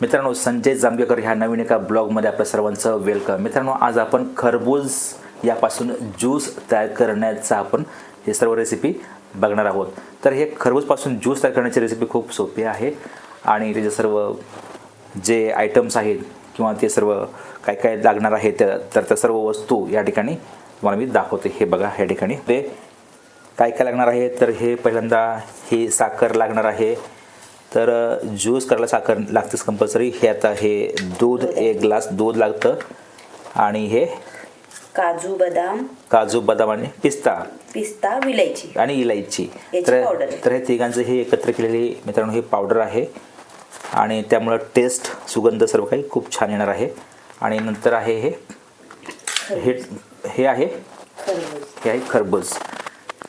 मित्रांनो संजय जांभेकर ह्या नवीन एका ब्लॉगमध्ये आपल्या सर्वांचं वेलकम मित्रांनो आज आपण खरबूज यापासून ज्यूस तयार करण्याचा आपण हे सर्व रेसिपी बघणार आहोत. तर हे खरबूजपासून ज्यूस तयार करण्याची रेसिपी खूप सोपी आहे आणि त्याचे सर्व जे आयटम्स आहेत किंवा ते सर्व काय काय लागणार आहे तर त्या सर्व वस्तू या ठिकाणी तुम्हाला मी दाखवते. हे बघा या ठिकाणी. ते काय काय लागणार आहे? तर हे पहिल्यांदा ही साखर लागणार आहे. तर ज्यूस करायला साखर लागतेच कंपल्सरी हे आता हे दूध एक ग्लास दूध लागतं. आणि हे काजू बदाम. काजू बदाम आणि पिस्ता. पिस्ता विलायची. आणि इलायची. याची तर हे तिघांचं हे एकत्र केलेली मित्रांनो हे पावडर आहे. आणि त्यामुळं टेस्ट सुगंध सर्व काही खूप छान येणार आहे. आणि नंतर आहे हे हे हे आहे? हे आहे खरबूज.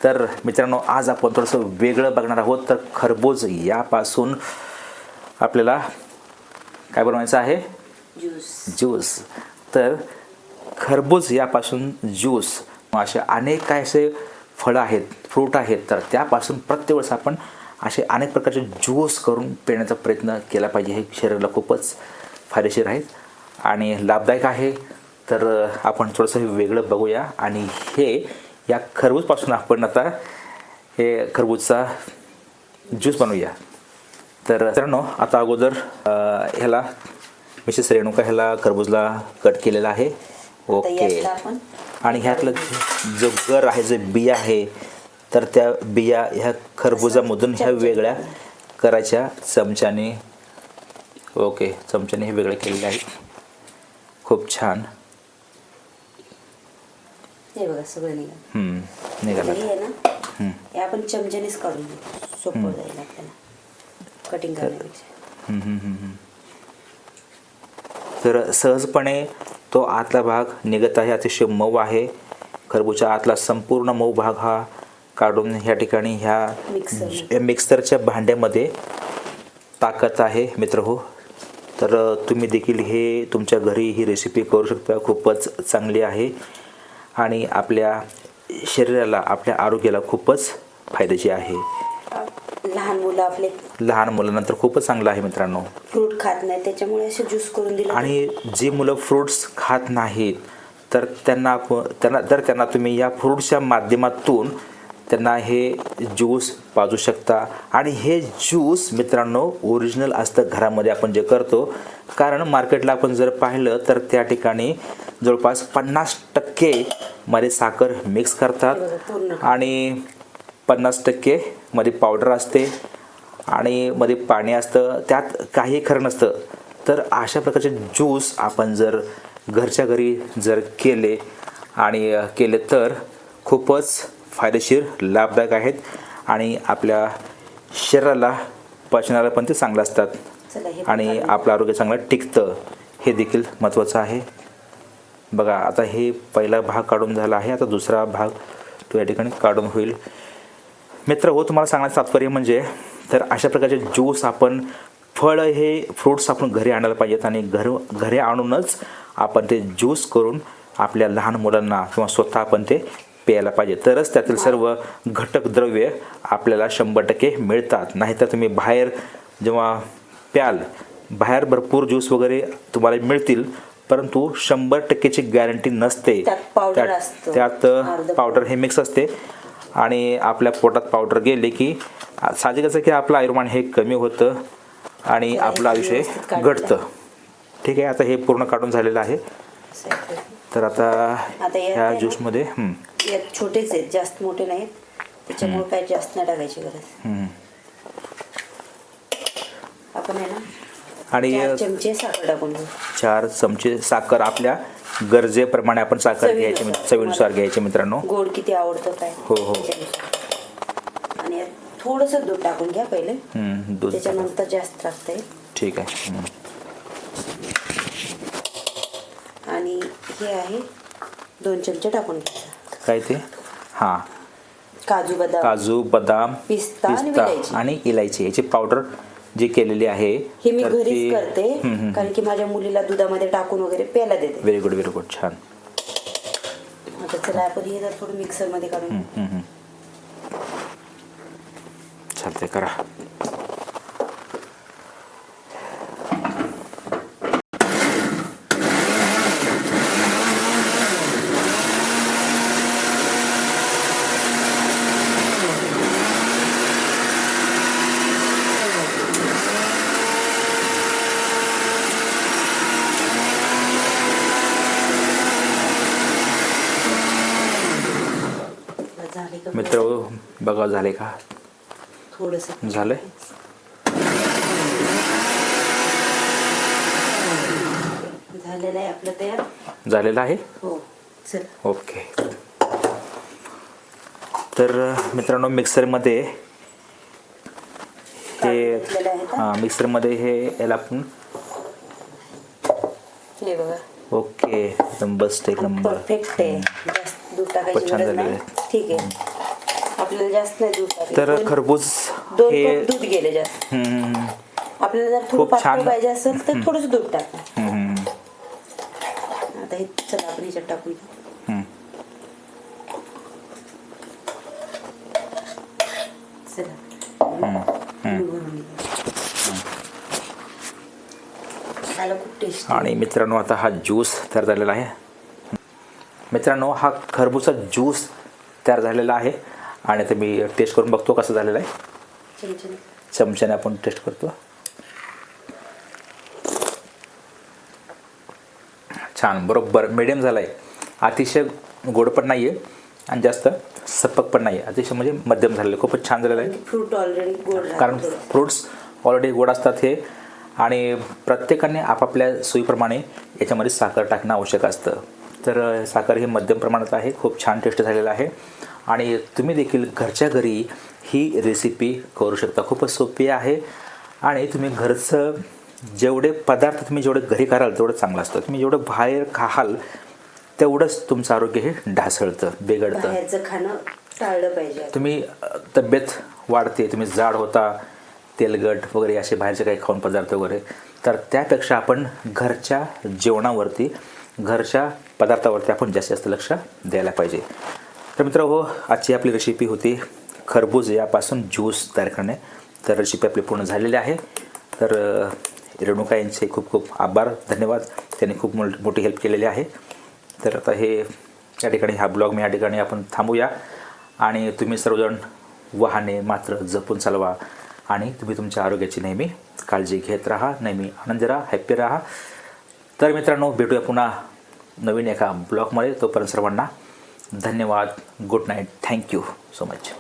तर मित्रांनो आज आपण थोडंसं वेगळं बघणार आहोत. तर खरबूज यापासून आपल्याला काय बनवायचं आहे? ज्यूस. तर खरबूज यापासून ज्यूस. असे अनेक काय असे फळं आहेत फ्रूट आहेत तर त्यापासून प्रत्येक वेळेस आपण असे अनेक प्रकारचे ज्यूस करून पिण्याचा प्रयत्न केला पाहिजे. हे शरीराला खूपच फायदेशीर आहेत आणि लाभदायक आहे. तर आपण थोडंसं हे वेगळं बघूया. आणि हे या खरबूजपासून आपण आता हे खरबूजचा ज्यूस बनवूया. तर मित्रांनो आता अगोदर ह्याला मिसेस रेणुका ह्याला खरबूजला कट केलेला आहे. ओके. आणि ह्यातलं जो गर आहे जे बिया आहे तर त्या बिया ह्या खरबुजामधून ह्या वेगळ्या करायच्या चमच्याने. ओके चमच्याने हे वेगळे केलेले आहे खूप छान. हे बघा सगळं निघालं. हम्म, निघाला हे आहे ना हम्म, हे आपण चमच्यानेच काढून घेऊ सोपं जाईल आपल्याला. कटिंग करण्यापेक्षा. हम्म, हम्म, हम्म, हम्म. तर सहजपणे तो आतला भाग निघत आहे अतिशय मऊ आहे. खरबूजच्या आतला संपूर्ण मऊ भाग हा काढून ह्या ठिकाणी ह्या मिक्सरच्या भांड्यामध्ये टाकत आहे मित्र हो. तर तुम्ही देखील हे तुमच्या घरी ही रेसिपी करू शकता. खूपच चांगली आहे. आणि आपल्या शरीराला आपल्या आरोग्याला खूपच फायद्याची आहे. लहान मुलं आपले लहान मुलांनंतर खूपच चांगलं आहे मित्रांनो. फ्रूट खात नाही त्याच्यामुळे असं ज्यूस करून दिलं. आणि जी मुलं फ्रूट्स खात नाहीत तर त्यांना त्यांना तर त्यांना तुम्ही या फ्रूट्सच्या माध्यमातून त्यांना हे ज्यूस पाजू शकता. आणि हे ज्यूस मित्रांनो ओरिजिनल असतं घरामध्ये आपण जे करतो. कारण मार्केटला आपण जर पाहिलं तर त्या ठिकाणी जवळपास पन्नास टक्के मध्ये साखर मिक्स करतात. हे. आणि पन्नास टक्के मध्ये पावडर असते. आणि मध्ये पाणी असतं. त्यात काही खरं नसतं. तर अशा प्रकारचे ज्यूस आपण जर घरच्या घरी जर केले आणि केले तर खूपच फायदेशीर लाभदायक आहेत. आणि आपल्या शरीराला पचनाला पण ते चांगलं असतात. आणि आपलं आरोग्य चांगलं टिकतं. हे देखील महत्त्वाचं आहे. बघा आता हे पहिला भाग काढून झाला आहे आता दुसरा भाग तो या ठिकाणी काढून होईल. मित्र हो तुम्हाला सांगण्याचं तात्पर्य म्हणजे तर अशा प्रकारचे ज्यूस आपण फळ हे फ्रूट्स आपण घरी आणायला पाहिजेत आणि घर घरी आणूनच आपण ते ज्यूस करून आपल्या लहान मुलांना किंवा स्वतः आपण ते प्यायला पाहिजे. तरच त्यातील सर्व घटक द्रव्य आपल्याला शंभर टक्के मिळतात. नाहीतर तुम्ही बाहेर जेव्हा प्याल बाहेर भरपूर ज्यूस वगैरे तुम्हाला मिळतील परंतु शंभर टक्केची गॅरंटी नसते. त्यात त्यात- पावडर हे मिक्स असते. आणि आपल्या पोटात पावडर गेले की साहजिकच की आपलं आयुर्मान हे कमी होतं आणि आपलं आयुष्य घडतं ठीक आहे आता हे पूर्ण काढून झालेलं आहे. तर आता ह्या? ज्यूसमध्ये छोटेच आहेत जास्त मोठे नाहीत. त्याच्यामुळे काही जास्त नाही टाकायची गरज. आपण आहे ना आणि चार चमचे साखर टाकून घेऊ चार चमचे साखर आपल्या गरजेप्रमाणे आपण साखर चवीनुसार. घ्यायची मित्र- चवीनुसार घ्यायची मित्रांनो. गोड किती आवडतं काय? हो, हो. त्याच्यानुसार. आणि थोडंसं दूध टाकून घ्या पहिले. हं, दूध त्याच्यानंतर जास्त टाकता येईल ठीक आहे. आणि हे आहे दोन चमचे टाकून घ्यायचं. काय ते? हां. काजू बदाम. काजू बदाम पिस्ता आणि विलायची. आणि इलायची. याची पावडर जी केलेली आहे हे मी घरीच करते. कारण की माझ्या मुलीला दुधामध्ये टाकून वगैरे प्यायला देते व्हेरी गुड व्हेरी गुड छान आता चला आपण हे जर थोडं मिक्सरमध्ये काढून. चालतंय करा मित्र बघा झाले का? थोडंसं झालंय झालेलं आहे आपलं तयार? झालेलं आहे? हो चल. ओके. तर मित्रांनो मिक्सरमध्ये हे आहे? हां मिक्सरमध्ये हे याला आपण हे बघा. ओके. एकदम बस्ट एक नंबर परफेक्ट आहे. जास्त दूध टाकायची खूपच छान गरज नाही. ठीक आहे. आपल्याला जास्त नाही दूध तर खरबूज दोन हे कप दूध गेले जास्त. हम्म, आपल्याला जर थोडं खूप छान. पातळ पाहिजे असेल तर थोडंसं दूध टाका. हम्म, आता हे चला आपण ह्याच्यात टाकून घेऊ. हम्म. चला दूध भरून घेऊ. खायला खूप टेस्टी आणि मित्रांनो आता हा ज्यूस तयार झालेला आहे. मित्रांनो हा खरबूजचा ज्यूस तयार झालेला आहे. आणि आता मी टेस्ट करून बघतो कसं झालेलं आहे. चमच्याने आपण टेस्ट करतो. छान बरोबर. मिडियम झाला आहे अतिशय गोड पण नाही आहे आणि जास्त सपक पण नाही आहे अतिशय म्हणजे मध्यम झालेलं आहे. खूपच छान झालेलं आहे. फ्रूट ऑलरेडी गोड कारण. फ्रूट्स ऑलरेडी गोड असतात हे. आणि प्रत्येकाने आपापल्या सोयीप्रमाणे याच्यामध्ये साखर टाकणं आवश्यक असतं. तर साखर ही मध्यम प्रमाणात आहे. खूप छान टेस्ट झालेलं आहे. आणि तुम्ही देखील घरच्या घरी ही रेसिपी करू शकता. खूपच सोपी आहे. आणि तुम्ही घरचं जेवढे पदार्थ तुम्ही जेवढे घरी कराल तेवढं चांगलं असतं. तुम्ही जेवढं बाहेर खाल तेवढंच तुमचं आरोग्य हे ढासळतं बिघडतं. खाणं टाळलं पाहिजे तुम्ही तब्येत वाढते तुम्ही जाड होता तेलगट वगैरे असे बाहेरचे काही खाऊन पदार्थ वगैरे तर त्यापेक्षा आपण घरच्या जेवणावरती घरच्या पदार्थावरती आपण जास्तीत जास्त लक्ष द्यायला पाहिजे. तर मित्र हो आजची आपली रेसिपी होती खरबूज यापासून ज्यूस तयार करणे. तर रेसिपी आपली पूर्ण झालेली आहे. तर रेणुका यांचे खूप खूप आभार धन्यवाद. त्यांनी खूप मोठी हेल्प केलेली आहे. तर आता हे या ठिकाणी हा ब्लॉग मी या ठिकाणी आपण थांबूया. आणि तुम्ही सर्वजण वाहने मात्र जपून चालवा. आणि तुम्ही तुमच्या आरोग्याची नेहमी काळजी घेत राहा नेहमी आनंदी राहा हॅप्पी राहा. तर मित्रांनो भेटूया पुन्हा नवीन एका ब्लॉगमध्ये तोपर्यंत सर्वांना धन्यवाद. Good night thank you so much